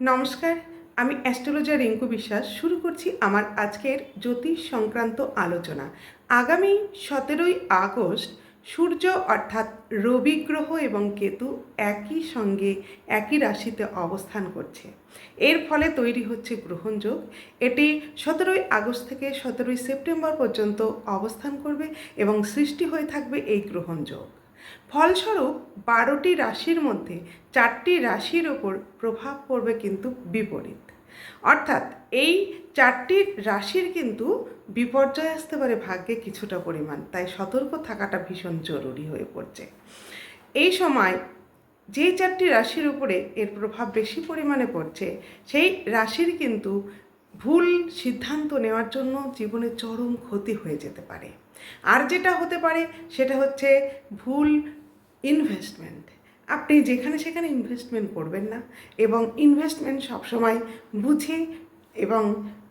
নমস্কার, আমি অ্যাস্ট্রোলজার রিঙ্কু বিশ্বাস। শুরু করছি আমার আজকের জ্যোতিষ সংক্রান্ত আলোচনা। আগামী সতেরোই আগস্ট সূর্য অর্থাৎ রবি গ্রহ এবং কেতু একই সঙ্গে একই রাশিতে অবস্থান করছে। এর ফলে তৈরি হচ্ছে গ্রহণযোগ এটি সতেরোই আগস্ট থেকে সতেরোই সেপ্টেম্বর পর্যন্ত অবস্থান করবে এবং সৃষ্টি হয়ে থাকবে এই গ্রহণযোগ ফলস্বরূপ বারোটি রাশির মধ্যে চারটি রাশির ওপর প্রভাব পড়বে কিন্তু বিপরীত। অর্থাৎ এই চারটি রাশির কিন্তু বিপর্যয় আসতে পারে ভাগ্যে কিছুটা পরিমাণ, তাই সতর্ক থাকাটা ভীষণ জরুরি হয়ে পড়ছে। এই সময় যে চারটি রাশির উপরে এর প্রভাব বেশি পরিমাণে পড়ছে, সেই রাশির কিন্তু ভুল সিদ্ধান্ত নেওয়ার জন্য জীবনে চরম ক্ষতি হয়ে যেতে পারে। আর যেটা হতে পারে সেটা হচ্ছে ভুল ইনভেস্টমেন্ট আপনি যেখানে সেখানে ইনভেস্টমেন্ট করবেন না এবং ইনভেস্টমেন্ট সবসময় বুঝে এবং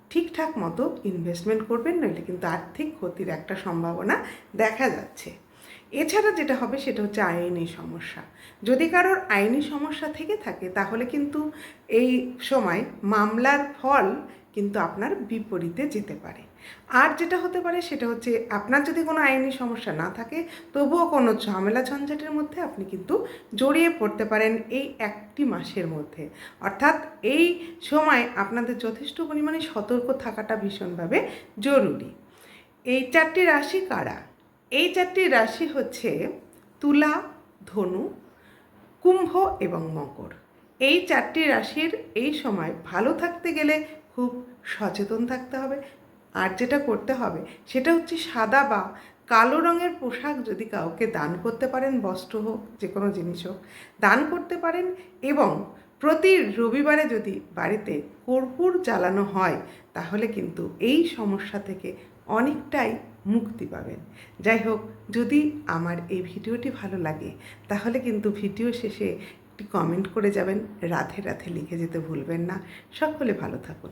ঠিকঠাক মতো ইনভেস্টমেন্ট করবেন, নইলে কিন্তু আর্থিক ক্ষতির একটা সম্ভাবনা দেখা যাচ্ছে। এছাড়া যেটা হবে সেটা হচ্ছে আইনি সমস্যা। যদি কারোর আইনি সমস্যা থেকে থাকে, তাহলে কিন্তু এই সময় মামলার ফল কিন্তু আপনার বিপরীতে যেতে পারে। আর যেটা হতে পারে সেটা হচ্ছে আপনার যদি কোনো আইনি সমস্যা না থাকে, তবুও কোনো ঝামেলা ঝঞ্ঝাটের মধ্যে আপনি কিন্তু জড়িয়ে পড়তে পারেন এই একটি মাসের মধ্যে। অর্থাৎ এই সময় আপনাদের যথেষ্ট পরিমাণে সতর্ক থাকাটা ভীষণভাবে জরুরি। এই চারটি রাশি কারা? এই চারটি রাশি হচ্ছে তুলা, ধনু, কুম্ভ এবং মকর। এই চারটি রাশির এই সময় ভালো থাকতে গেলে খুব সচেতন থাকতে হবে। আর যেটা করতে হবে, সেটা হচ্ছে সাদা বা কালো রঙের পোশাক যদি কাউকে দান করতে পারেন, বস্ত্র হোক, যে কোনো জিনিস হোক, দান করতে পারেন এবং প্রতি রবিবারে যদি বাড়িতে কর্পূর জ্বালানো হয়, তাহলে কিন্তু এই সমস্যা থেকে অনেকটাই মুক্তি পাবেন। যাই হোক, যদি আমার এই ভিডিওটি ভালো লাগে, তাহলে কিন্তু ভিডিও শেষে একটি কমেন্ট করে যাবেন। রাধে রাধে লিখে যেতে ভুলবেন না। সকলে ভালো থাকুন।